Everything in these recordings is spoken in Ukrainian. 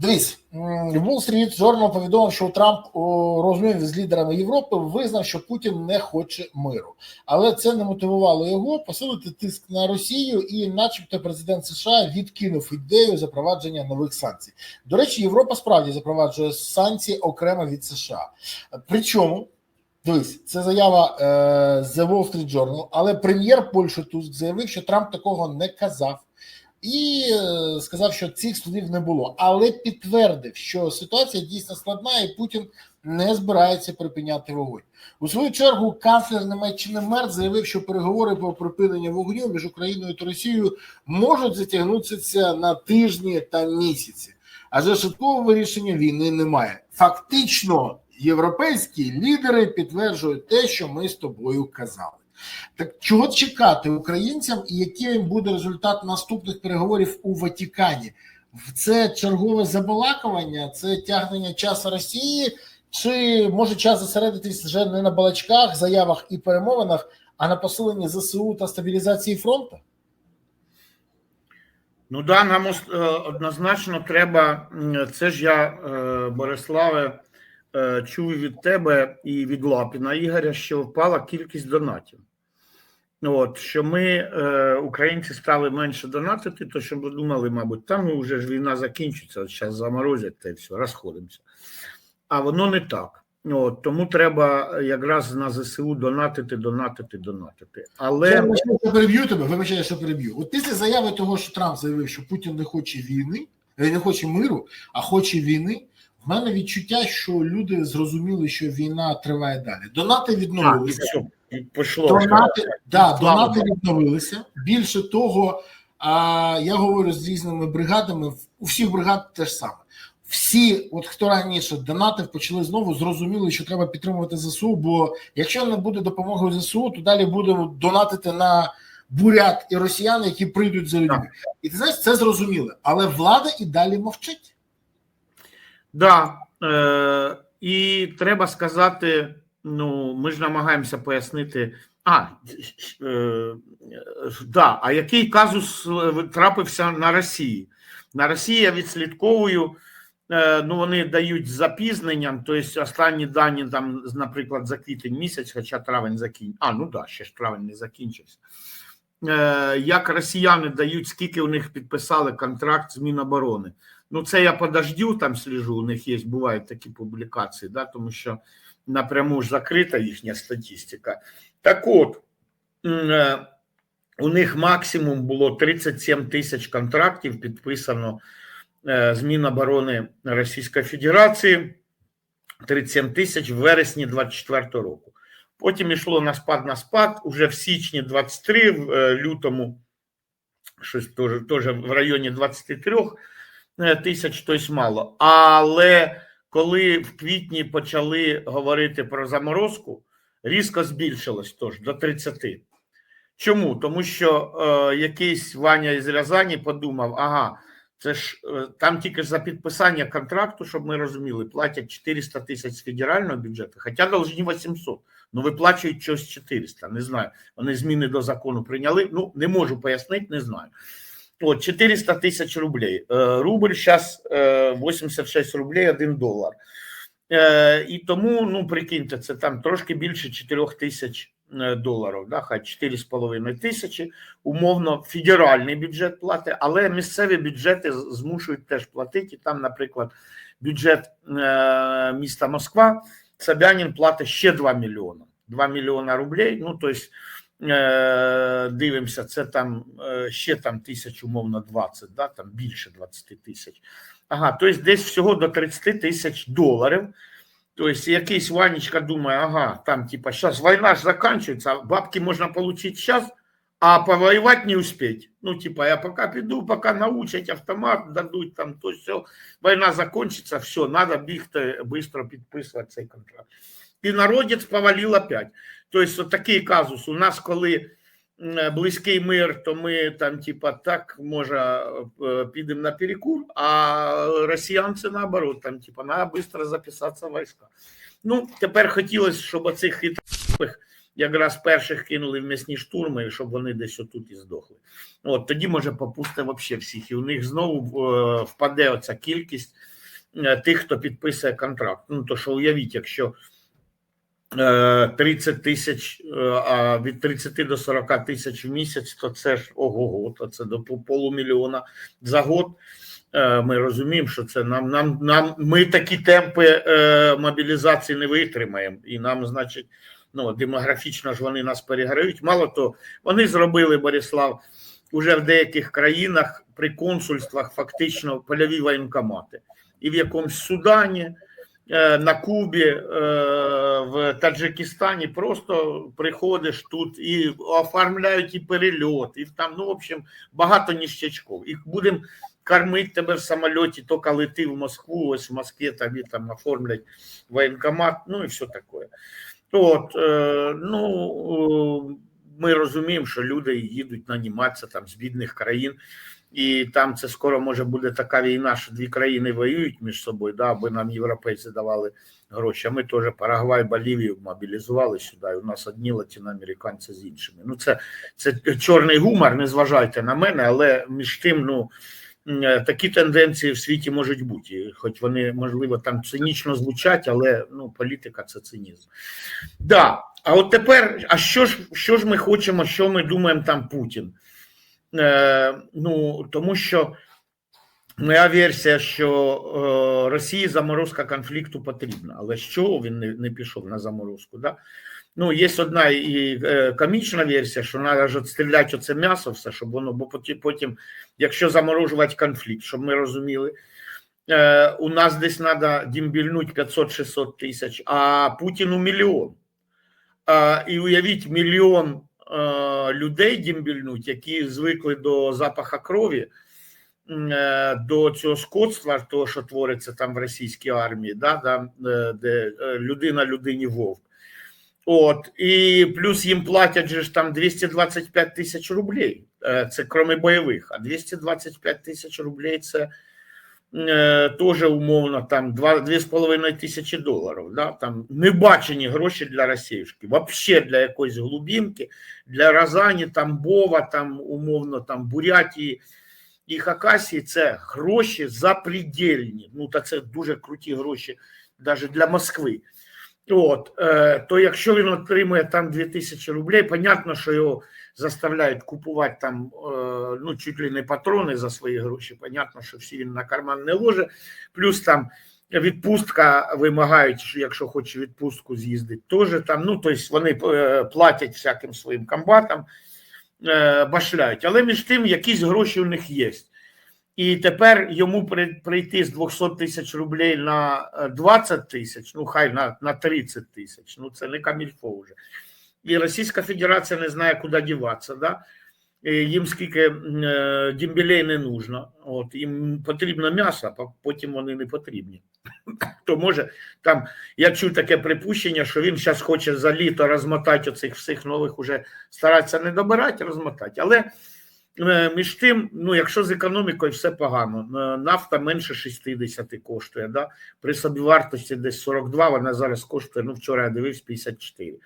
Дивись, м, Wall Street Journal повідомив, що Трамп у розмові з лідерами Європи визнав, що Путін не хоче миру, але це не мотивувало його посилити тиск на Росію, і, начебто, президент США відкинув ідею запровадження нових санкцій. До речі, Європа справді запроваджує санкції окремо від США. Причому. Дивись, це заява е, The Wall Street Journal, але прем'єр Польщі Туск заявив, що Трамп такого не казав, і е, сказав, що цих слів не було, але підтвердив, що ситуація дійсно складна, і Путін не збирається припиняти вогонь. У свою чергу канцлер Німеччини Мерц заявив, що переговори про припинення вогню між Україною та Росією можуть затягнутися на тижні та місяці, адже швидкого вирішення війни немає. Фактично, європейські лідери підтверджують те, що ми з тобою казали. Так чого чекати українцям, і яким буде результат наступних переговорів у Ватикані? Це чергове забалакування, це тягнення часу Росії, чи може час зосередитись вже не на балачках, заявах і перемовинах, а на посиленні ЗСУ та стабілізації фронту? Ну да, нам е, однозначно треба. Це ж я, е, Бориславе, е, чув від тебе і від Лапіна Ігоря, що впала кількість донатів. От, що ми, е, українці, стали менше донатити, то що ми думали, мабуть, там ну, вже ж війна закінчиться, зараз заморозять та й все, розходимося. А воно не так. От, тому треба якраз на ЗСУ донатити, донатити, донатити. Але Я вибачаю, що переб'ю тебе, вибачаю, що переб'ю. От після заяви того, що Трамп заявив, що Путін не хоче війни, е, не хоче миру, а хоче війни. В мене відчуття, що люди зрозуміли, що війна триває далі. Донати відновилися. Пішло. Донати, да, донати відновилися. Більше того, а, я говорю з різними бригадами. У всіх бригад те ж саме. Всі, от хто раніше донатив, почали знову зрозуміли, що треба підтримувати ЗСУ. Бо якщо не буде допомоги ЗСУ, то далі будемо донатити на бурят і росіян, які прийдуть за людьми. І ти знаєш, це зрозуміло. Але влада і далі мовчить. Да, е, і треба сказати: ну, ми ж намагаємося пояснити. А, е, да, а який казус е, трапився на Росії? На Росії я відслідковую, е, ну вони дають запізненням, тобто останні дані, там, наприклад, за квітень місяць, хоча травень закінчився. А, ну да, ще ж травень не закінчився. Е, як росіяни дають, скільки у них підписали контракт з Міноборони. Ну, це я подождю, там слежу, у них є, бувають такі публікації, да, тому що напряму ж закрита їхня статистика. Так от, е, у них максимум було 37 тисяч контрактів підписано е, з Міноборони Російської Федерації, 37 тисяч в вересні 24 року. Потім йшло на спад на спад, уже в січні 23, в е, лютому щось теж, теж в районі 23 е, тисяч, тобто мало. Але коли в квітні почали говорити про заморозку, різко збільшилось тож до 30. Чому? Тому що е, якийсь Ваня із Рязані подумав: ага, це ж е, там тільки за підписання контракту, щоб ми розуміли, платять 400 тисяч з федерального бюджету, хоча должні 800. Ну, виплачують щось 400, не знаю. Вони зміни до закону прийняли. Ну, не можу пояснити, не знаю. От, 400 тисяч рублей. Е, Рубль зараз 86 рублей 1 долар. Е, І тому, ну, прикиньте, це там трошки більше 4 тисяч е, доларів, да, хай 4,5 тисячі. Умовно, федеральний бюджет платить, але місцеві бюджети змушують теж платити. І там, наприклад, бюджет е, міста Москва, Собянин платить ще 2 мільйони. 2 мільйона рублей. Ну, тобто, дивимося, це там е, ще там тисяч, умовно, 20, да, там більше 20 тисяч. Ага, тобто десь всього до 30 тисяч доларів. Тобто якийсь Ванечка думає, ага, там типа зараз війна ж закінчується, бабки можна отримати зараз, а повоювати не успеть. Ну, типа, я поки піду, поки научать автомат, дадуть там то все, війна закінчиться, все, треба бігти, швидко підписувати цей контракт. І народець повалив опять. Тобто, такий казус. У нас, коли близький мир, то ми там, типа, так, може, е, підемо на перекур, а росіянці наоборот, там, типа, треба швидко записатися в війська. Ну, тепер хотілося, щоб оцих хитрих якраз перших кинули в м'ясні штурми, щоб вони десь отут і здохли. От тоді може попусти вообще всіх, і у них знову е, впаде оця кількість е, тих, хто підписує контракт. Ну то що уявіть, якщо е, 30 тисяч, е, а від 30 до 40 тисяч в місяць, то це ж ого, то це до полумільйона за год. Е, Ми розуміємо, що це нам, нам, нам ми такі темпи е, мобілізації не витримаємо, і нам, значить, ну демографічно ж вони нас переграють. Мало того, вони зробили Борислав уже в деяких країнах при консульствах фактично польові воєнкомати. І в якомусь Судані, на Кубі, е, в Таджикистані просто приходиш тут і оформляють і перельот, і там, ну, в общем, багато ніщачков. І будемо кормити тебе в самоліті, то коли ти в Москву, ось в Москві тобі там оформлять воєнкомат, ну і все таке. От, е, ну, е, ми розуміємо, що люди їдуть наніматися там з бідних країн, і там це скоро може буде така війна, що дві країни воюють між собою, да, аби нам європейці давали гроші. А ми теж Парагвай, Болівію мобілізували сюди. У нас одні латиноамериканці з іншими. Ну, це, це чорний гумор, не зважайте на мене, але між тим, ну. Такі тенденції в світі можуть бути, хоч вони, можливо, там цинічно звучать, але ну, політика це цинізм. Да. А от тепер, а що ж, що ж ми хочемо, що ми думаємо там Путін? Е, ну, тому що моя версія, що е, Росії заморозка конфлікту потрібна, але чого він не, не пішов на заморозку? Да? Ну, є одна і е, комічна версія, що треба ж відстріляти оце м'ясо, все, щоб воно, бо потім, якщо заморожувати конфлікт, щоб ми розуміли, у нас десь треба дімбільнути 500-600 тисяч, а Путіну мільйон. І уявіть, мільйон людей дімбільнуть, які звикли до запаха крові, е, до цього скотства, того, що твориться там в російській армії, да, да, е, де е, людина людині вовк. От, і плюс їм платять же ж там 225 тисяч рублей. Е, Це кроме бойових, а 225 тисяч рублей це е, теж умовно там 2,5 тисячі доларів. Да? Там небачені гроші для Росіюшки. Вообще для якоїсь глубинки, для Розані, там Бова, там умовно там Бурятії і Хакасії це гроші запредельні. Ну, та це дуже круті гроші навіть для Москви. От, е, то якщо він отримує там 2000 рублей, понятно, що його заставляють купувати там е, ну, чуть ли не патрони за свої гроші. Понятно, що всі він на карман не ложе. Плюс там відпустка вимагають, що якщо хоче відпустку з'їздити, теж там, ну тобто вони е, платять всяким своїм комбатам, е, башляють. Але між тим якісь гроші у них є. І тепер йому при- прийти з 200 тисяч рублей на е, 20 тисяч, ну хай на, на 30 тисяч, ну це не камільфо вже. І Російська Федерація не знає, куди діватися. Да? Їм скільки е, дімбілей не нужно, от, їм потрібно м'ясо, а потім вони не потрібні. То може там, я чув таке припущення, що він зараз хоче за літо розмотати оцих всіх нових, уже старатися не добирати, розмотати. Але Е, Між тим, ну якщо з економікою все погано, е, нафта менше 60 коштує, да? при собівартості десь 42, вона зараз коштує, ну вчора я дивився 54.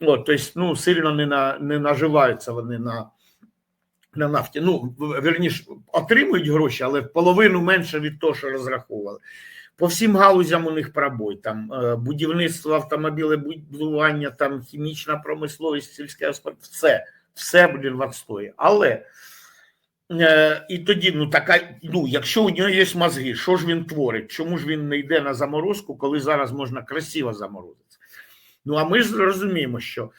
От, тобто, ну, сильно не, на, не наживаються вони на, на нафті. Ну, в- вірніше, отримують гроші, але в половину менше від того, що розраховували. По всім галузям у них пробой. Там е, будівництво, автомобілебудування, там хімічна промисловість, сільське господарство, все все блін в отстої. Але е, і тоді, ну така, ну, якщо у нього є мозги, що ж він творить? Чому ж він не йде на заморозку, коли зараз можна красиво заморозитися? Ну а ми ж розуміємо, що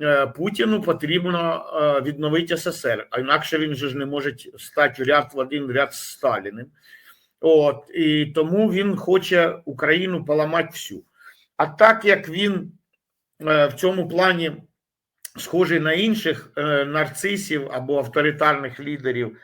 е, Путіну потрібно е, відновити СССР, а інакше він же ж не може стати ряд в один ряд з Сталіним. От і тому він хоче Україну поламати всю. А так як він е, в цьому плані схожий на інших нарцисів або авторитарних лідерів,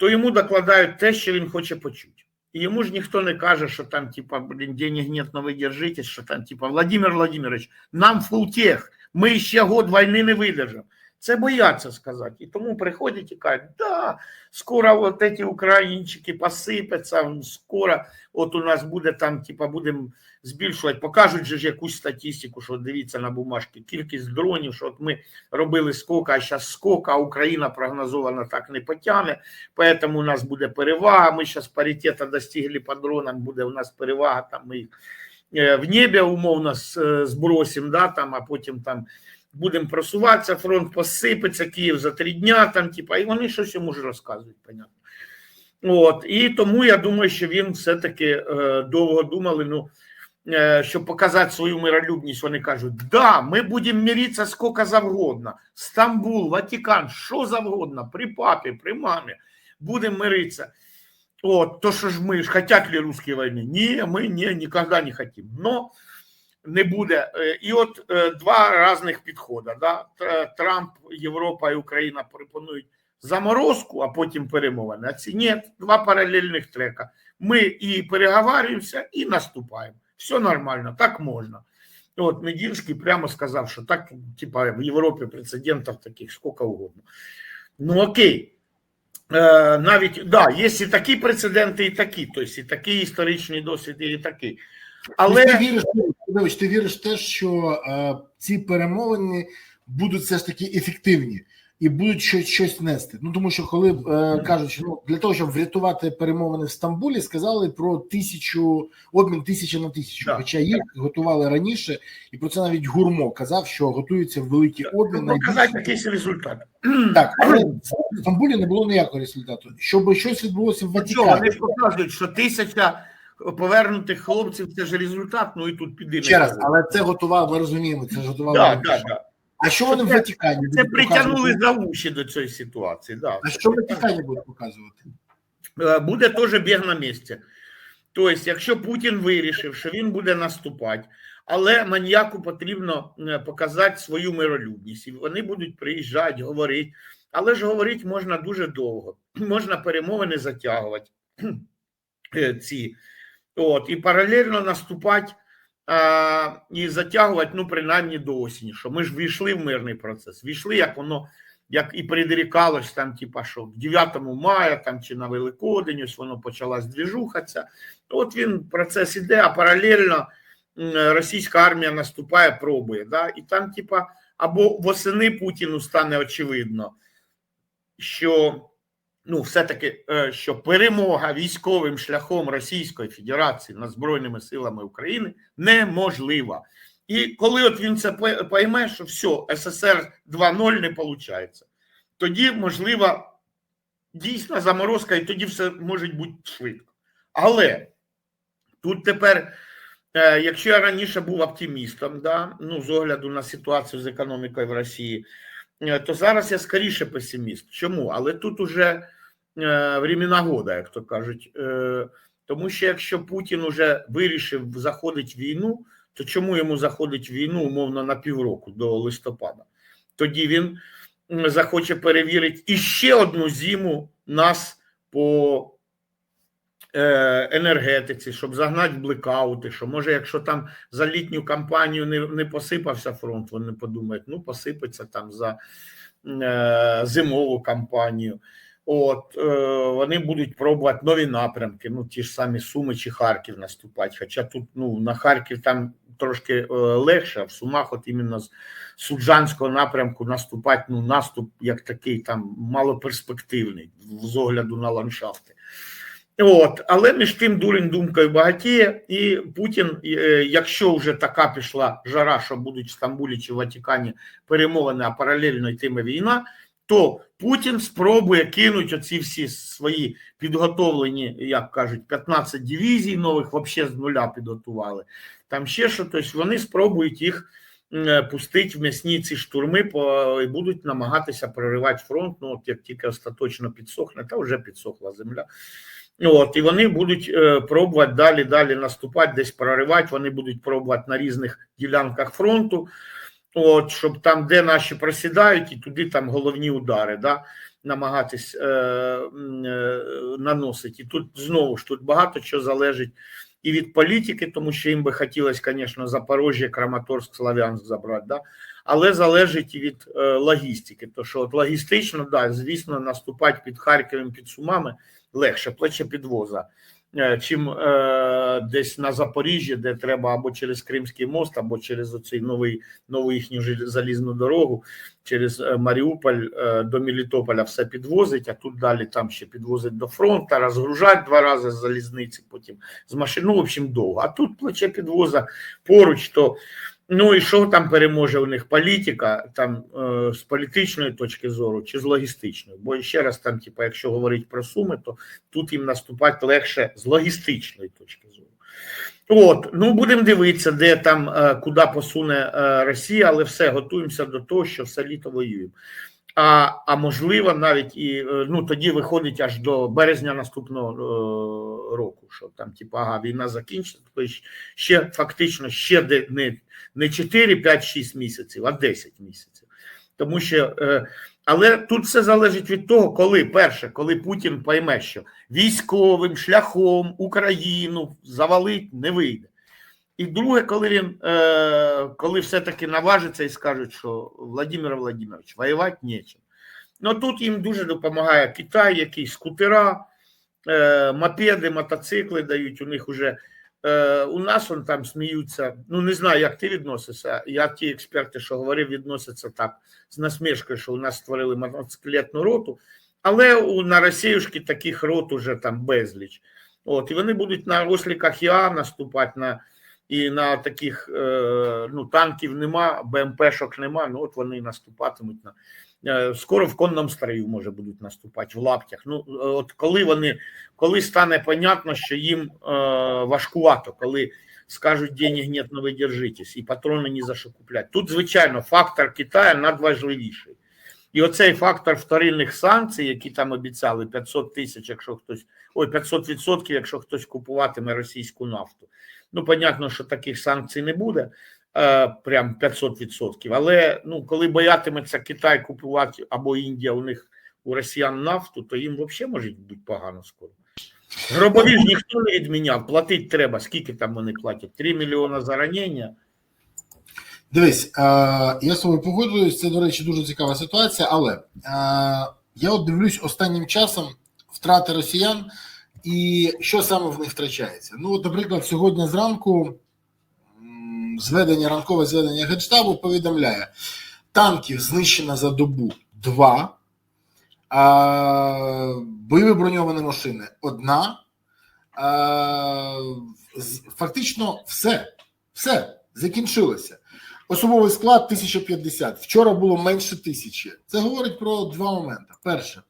то йому докладають те, що він хоче почути. І йому ж ніхто не каже, що там, типа, блін, денег нет, но ви держитесь, що там, типа, Владимир Владимирович, нам фултех, ми ще год війни не видержимо. Це бояться сказати. І тому приходять і кажуть, да, скоро вот эти українчики посипаться, скоро от у нас буде там, типа, будемо збільшувати, покажуть же ж якусь статистику, що дивіться на бумажки, кількість дронів, що от ми робили скока, а зараз скока, а Україна прогнозовано так не потягне, поэтому у нас буде перевага, ми зараз паритета достигли по дронам, буде у нас перевага, там ми їх е, в небі умовно е, збросимо, да, там, а потім там будемо просуватися, фронт посипеться, Київ за три дня, там, типа, і вони щось йому ж розказують, понятно. От, і тому я думаю, що він все-таки е, довго думали, ну, е, щоб показати свою миролюбність, вони кажуть, да, ми будемо миритися скільки завгодно. Стамбул, Ватикан, що завгодно, при папі, при мамі, будемо миритися. Вот, то, что ж мы ж хотят ли русские войны? Не, мы не, никогда не хотим. Но не буде. Е, І от е, два різних підходи. Да? Трамп, Європа і Україна пропонують заморозку, а потім перемовини. А ці ні, два паралельних трека. Ми і переговарюємося, і наступаємо. Все нормально, так можна. От Медінський прямо сказав, що так, типа, в Європі прецедентів таких скільки угодно. Ну окей. Е, навіть да, є і такі прецеденти, і такі, тобто і такий історичний досвід, і такий. Але ти віриш, Володимирович, ти віриш в те, що е, ці перемовини будуть все ж таки ефективні і будуть щось, щось нести. Ну тому що коли е, кажуть, що ну для того, щоб врятувати перемовини в Стамбулі, сказали про тисячу обмін тисяча на тисячу. Так. Хоча їх готували раніше, і про це навіть гурмо казав, що готується великий обмін. показати найбільший. якийсь результат. Так, але в Стамбулі не було ніякого результату. Щоб щось відбулося в Ватикані. вони ж показують, що тисяча повернутих хлопців це ж результат, ну і тут піди. Ще раз, але це готував, ми розуміємо, це ж готували. да, да, да. А що вони в Ватикані Це будуть притягнули показувати? за уші до цієї ситуації. Да. А що в Ватикані будуть показувати? Е, буде теж біг на місці. Тобто, якщо Путін вирішив, що він буде наступати, але маньяку потрібно е, показати свою миролюбність, і вони будуть приїжджати, говорити. Але ж говорити можна дуже довго, можна перемовини затягувати е, ці. От, і паралельно наступати а, і затягувати, ну, принаймні до осені, що ми ж війшли в мирний процес, війшли, як воно як і предрікалось там, типа, що 9 мая там чи на Великодень, ось воно почалась двіжуха ця. От він процес іде, а паралельно російська армія наступає, пробує. Да? І там, типа, або восени Путіну стане очевидно, що ну, все-таки е, що перемога військовим шляхом Російської Федерації над Збройними силами України неможлива. І коли от він це пойме, що все, СССР 2.0 не виходить, тоді можлива дійсна заморозка, і тоді все може бути швидко. Але тут тепер, е, якщо я раніше був оптимістом, да, ну, з огляду на ситуацію з економікою в Росії, е, то зараз я скоріше песиміст. Чому? Але тут уже времена года, як то кажуть. Е, тому що якщо Путін уже вирішив заходити в війну, то чому йому заходить війну умовно на півроку до листопада? Тоді він захоче перевірити іще одну зиму нас по е, енергетиці, щоб загнати блекаути, що може, якщо там за літню кампанію не, не посипався фронт, вони подумають, ну посипеться там за е, зимову кампанію. От е, вони будуть пробувати нові напрямки, ну ті ж самі Суми чи Харків наступати. Хоча тут ну на Харків там трошки е, легше, а в Сумах, от іменно з Суджанського напрямку наступати, ну наступ як такий там малоперспективний з огляду на ландшафти. От, але між тим дурень думкою багатіє, і Путін, е, якщо вже така пішла жара, що будуть в Стамбулі чи в Ватикані перемовини, а паралельно йтиме війна, то Путін спробує кинути оці всі свої підготовлені, як кажуть, 15 дивізій нових, взагалі з нуля підготували. Там ще що, тобто вони спробують їх е, пустити в м'ясні ці штурми і будуть намагатися проривати фронт. Ну, от як тільки остаточно підсохне, та вже підсохла земля. От, і вони будуть е, пробувати далі, далі наступати, десь проривати. Вони будуть пробувати на різних ділянках фронту, от, щоб там, де наші просідають, і туди там головні удари, да, намагатись е, е, наносити. І тут знову ж тут багато що залежить і від політики, тому що їм би хотілося, звісно, Запорожжя, Краматорськ, Славянськ забрати. Да? Але залежить і від е, логістики. То що от логістично, да, звісно, наступати під Харковом, під Сумами легше, плече підвоза, чим е, десь на Запоріжжі, де треба або через Кримський мост, або через оцей новий нову їхню залізну дорогу, через е, Маріуполь е, до Мілітополя все підвозить, а тут далі там ще підвозить до фронту, розгружать два рази з залізниці, потім з машин. Ну, в общем, довго. А тут плече підвоза поруч, то ну і що там переможе у них політика, там е, з політичної точки зору чи з логістичної? Бо ще раз, там, типу, якщо говорити про суми, то тут їм наступати легше з логістичної точки зору. От, ну будемо дивитися, де там е, куди посуне е, Росія, але все готуємося до того, що все літо воюємо. А, а можливо, навіть і е, ну тоді виходить аж до березня наступного е, року, що там, типу, ага, війна закінчиться, то ще- фактично ще не, не 4, 5, 6 місяців, а 10 місяців. Тому що, е, але тут все залежить від того, коли перше, коли Путін пойме, що військовим шляхом Україну завалить не вийде. І друге, коли він е, коли все-таки наважиться і скажуть, що Владимир Владимирович, воювати нічим. Ну тут їм дуже допомагає Китай, який скутера, е, мопеди, мотоцикли дають. У них уже е, у нас он там сміються. Ну не знаю, як ти відносишся. Я ті експерти, що говорив, відносяться так з насмішкою, що у нас створили мотоциклетну роту. Але у на Росіюшки таких рот уже там безліч. От, і вони будуть на осліках ЯА наступати на і на таких е, ну, танків нема, БМПшок нема. Ну от вони наступатимуть на е, скоро в конному строю може будуть наступати в лаптях. Ну от коли вони коли стане понятно, що їм е, важкувато, коли скажуть денег нет, но ви і патрони ні за що куплять. Тут, звичайно, фактор Китаю надважливіший. І оцей фактор вторинних санкцій, які там обіцяли 500 тисяч, якщо хтось ой, 500 відсотків, якщо хтось купуватиме російську нафту. Ну, понятно, що таких санкцій не буде, е, прям 500 відсотків. Але ну, коли боятиметься Китай купувати або Індія у них у росіян нафту, то їм взагалі може бути погано скоро. Гробові ж ніхто не відміняв, платити треба. Скільки там вони платять? 3 мільйони за ранення. Дивись, е, я з тобою погоджуюсь, це, до речі, дуже цікава ситуація, але е, я от дивлюсь останнім часом втрати росіян і що саме в них втрачається. Ну, от, наприклад, сьогодні зранку зведення, ранкове зведення Генштабу повідомляє, танків знищено за добу два, а, бойові броньовані машини одна. А, фактично все, все закінчилося. Особовий склад 1050. Вчора було менше тисячі. Це говорить про два моменти. Перше,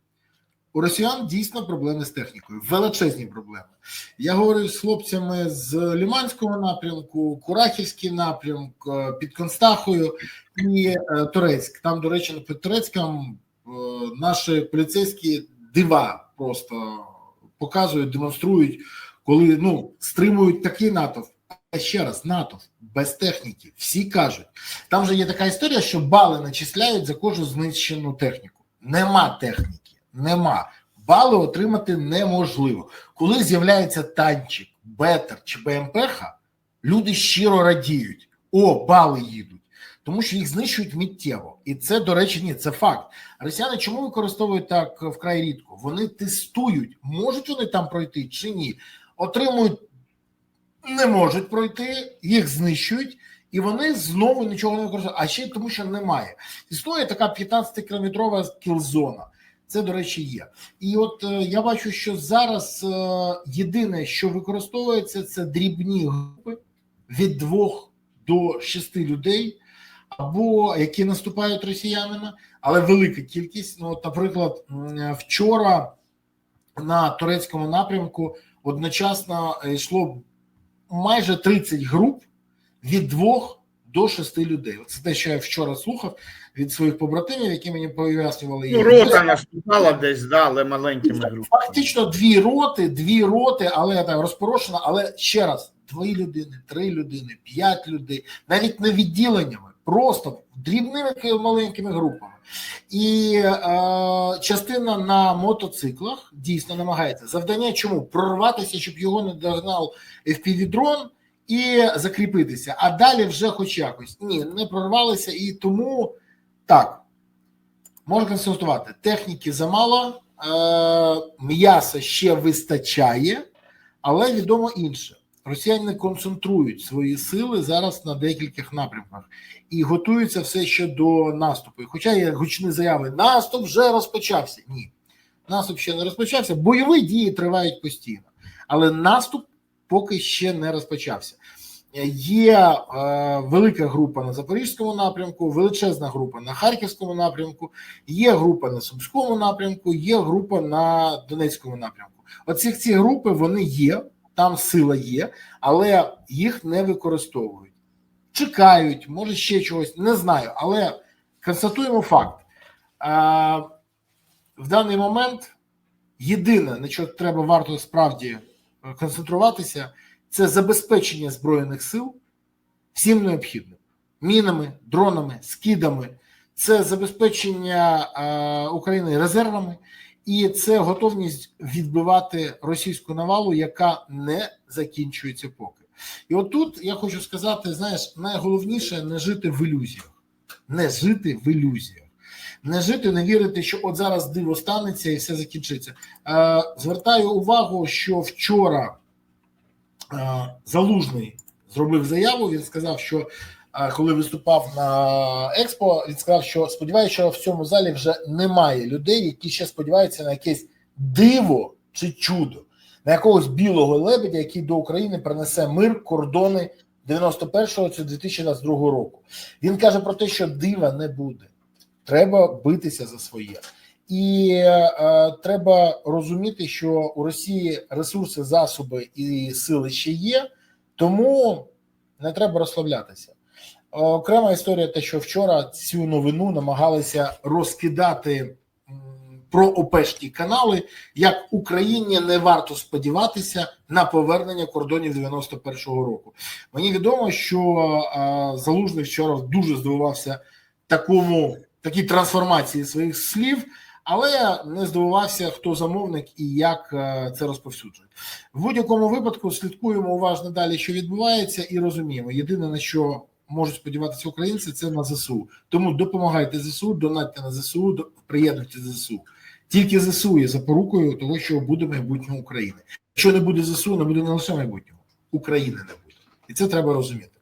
у росіян дійсно проблеми з технікою, величезні проблеми. Я говорив з хлопцями з Ліманського напрямку, Курахівський напрямок, е, під Констахою і е, Турецьк. Там, до речі, під Турецьком е, наші поліцейські дива просто показують, демонструють, коли ну стримують такий натовп. Ще раз, натовп без техніки. Всі кажуть, там же є така історія, що бали начисляють за кожну знищену техніку. Нема техніки, нема. Бали отримати неможливо. Коли з'являється танчик, бетер чи БМПХ, люди щиро радіють. О, бали їдуть. Тому що їх знищують миттєво. І це, до речі, ні, це факт. Росіяни чому використовують так вкрай рідко? Вони тестують, можуть вони там пройти чи ні. Отримують не можуть пройти, їх знищують, і вони знову нічого не використовують. А ще тому, що немає. Існує така 15-кілометрова кілзона. Це, до речі, є. І от е, я бачу, що зараз е, єдине, що використовується, це дрібні групи від двох до шести людей, або які наступають росіянами, але велика кількість. Ну, от, наприклад, вчора на турецькому напрямку одночасно е, йшло майже 30 груп від двох до шести людей. Це те, що я вчора слухав від своїх побратимів, які мені пояснювали. Ну, рота наступала десь, да, але маленькими групами. Фактично дві роти, дві роти, але так розпорошена. Але ще раз, дві людини, три людини, п'ять людей, навіть не відділеннями, просто дрібними маленькими групами. І е, частина на мотоциклах дійсно намагається. Завдання чому? Прорватися, щоб його не догнав FPV-дрон і закріпитися. А далі вже хоч якось. Ні, не прорвалися, і тому так. Можна констатувати, техніки замало, е, м'яса ще вистачає, але відомо інше. Росіяни концентрують свої сили зараз на декількох напрямках і готуються все ще до наступу. Хоча є гучні заяви, наступ вже розпочався. Ні, наступ ще не розпочався. Бойові дії тривають постійно, але наступ поки ще не розпочався. Є е, велика група на Запорізькому напрямку, величезна група на Харківському напрямку, є група на Сумському напрямку, є група на Донецькому напрямку. Оці ці групи вони є, там сила є, але їх не використовують. Чекають, може ще чогось, не знаю, але констатуємо факт. А, в даний момент єдине, на що треба варто справді е, концентруватися, це забезпечення збройних сил всім необхідним: мінами, дронами, скидами, це забезпечення е, України резервами, і це готовність відбивати російську навалу, яка не закінчується поки. І отут я хочу сказати: знаєш, найголовніше не жити в ілюзіях, не жити в ілюзіях. Не жити, не вірити, що от зараз диво станеться і все закінчиться. Е, звертаю увагу, що вчора е, Залужний зробив заяву. Він сказав, що е, коли виступав на експо, він сказав, що сподіваюся, що в цьому залі вже немає людей, які ще сподіваються на якесь диво чи чудо, на якогось білого лебедя, який до України принесе мир, кордони 91-го чи 2022 року. Він каже про те, що дива не буде. Треба битися за своє. І е, треба розуміти, що у Росії ресурси, засоби і сили ще є, тому не треба розслаблятися. Окрема історія, те, що вчора цю новину намагалися розкидати про ОПЕшні канали, як Україні не варто сподіватися на повернення кордонів 91-го року. Мені відомо, що е, Залужний вчора дуже здивувався такому такій трансформації своїх слів, але не здивувався, хто замовник і як е, це розповсюджує. В будь-якому випадку слідкуємо уважно далі, що відбувається, і розуміємо. Єдине на що можуть сподіватися українці, це на ЗСУ. Тому допомагайте ЗСУ, донатьте на ЗСУ, приєднуйте ЗСУ. Тільки ЗСУ є запорукою того, що буде майбутнього України. Якщо не буде ЗСУ, не буде не лише майбутнього, України не буде, і це треба розуміти.